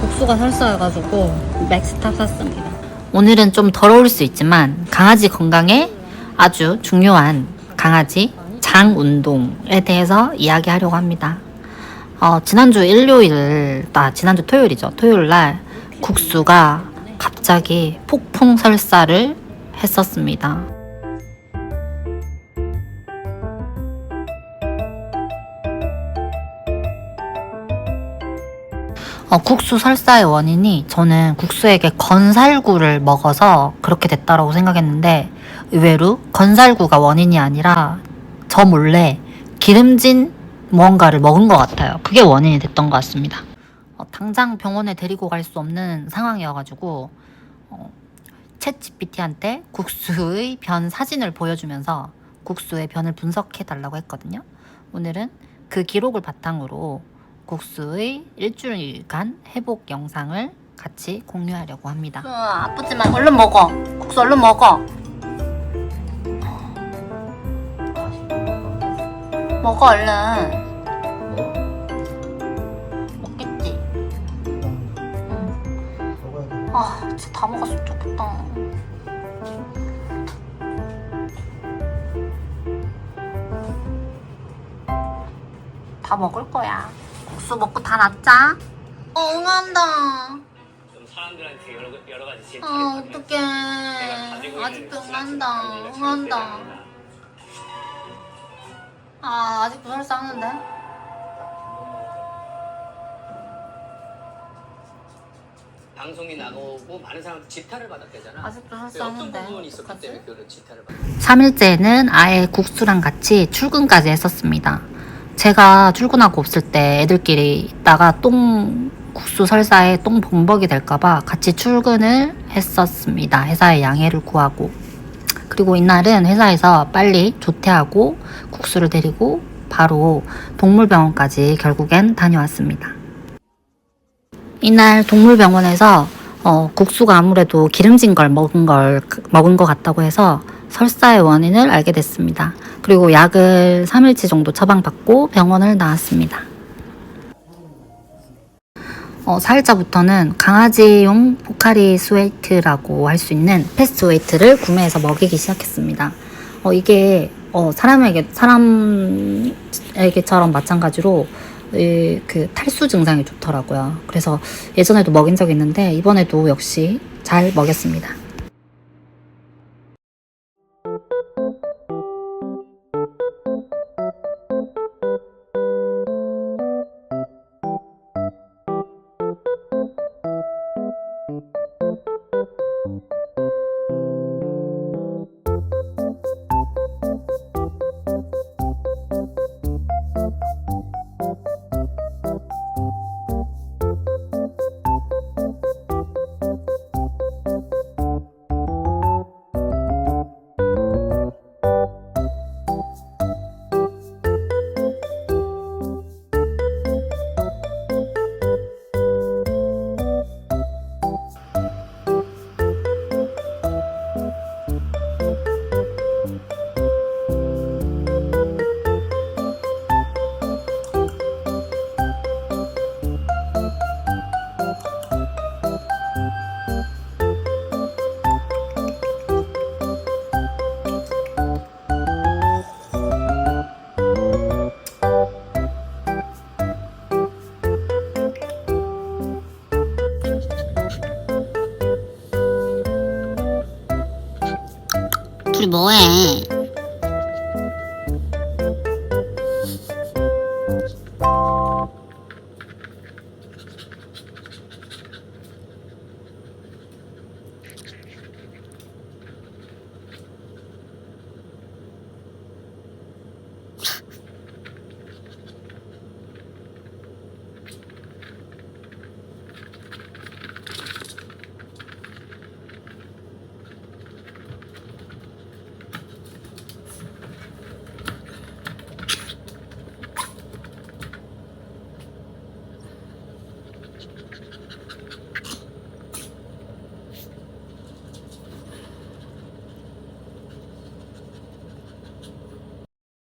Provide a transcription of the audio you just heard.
국수가 설사여가지고 맥스탑 샀습니다. 오늘은 좀 더러울 수 있지만 강아지 건강에 아주 중요한 강아지 장 운동에 대해서 이야기하려고 합니다. 어, 지난주 일요일, 아, 지난주 토요일이죠. 토요일 날 국수가 갑자기 폭풍 설사를 했었습니다. 어, 국수 설사의 원인이 저는 국수에게 건살구를 먹어서 그렇게 됐다라고 생각했는데 의외로 건살구가 원인이 아니라 저 몰래 기름진 무언가를 먹은 것 같아요. 그게 원인이 됐던 것 같습니다. 어, 당장 병원에 데리고 갈 수 없는 상황이어가지고 어, 챗 GPT한테 국수의 변 사진을 보여주면서 국수의 변을 분석해 달라고 했거든요. 오늘은 그 기록을 바탕으로 국수의 일주일간 회복 영상을 같이 공유하려고 합니다. 아프지만 얼른 먹어. 국수 얼른 먹어. 먹어 얼른. 먹겠지. 아, 진짜 다 먹었으면 좋겠다. 다 먹을 거야. 국수 먹고 다 낫자. 어, 응한다. 좀 사람들한테 여러, 여러 가지 아, 받으면서 어떡해. 아직도 응한다. 응한다. 아, 아직도 설사하는데? 방송이 나오고 많은 사람한테 질타를 받았대잖아. 아직도 어떤 설사하는데. 부분이 있었기 어떡하지? 때문에 그런 질타를 받았 3일째는 아예 국수랑 같이 출근까지 했었습니다. 제가 출근하고 없을 때 애들끼리 있다가 똥, 국수 설사에 똥 범벅이 될까봐 같이 출근을 했었습니다. 회사에 양해를 구하고. 그리고 이날은 회사에서 빨리 조퇴하고 국수를 데리고 바로 동물병원까지 결국엔 다녀왔습니다. 이날 동물병원에서 어, 국수가 아무래도 기름진 걸 먹은 걸 먹은 것 같다고 해서 설사의 원인을 알게 됐습니다. 그리고 약을 3일치 정도 처방받고 병원을 나왔습니다. 어, 4일차부터는 강아지용 포카리 스웨이트라고 할 수 있는 패스트 웨이트를 구매해서 먹이기 시작했습니다. 어, 이게 어, 사람에게 사람에게처럼 마찬가지로 이, 그 탈수 증상이 좋더라고요. 그래서 예전에도 먹인 적이 있는데 이번에도 역시 잘 먹였습니다. 둘이 뭐해?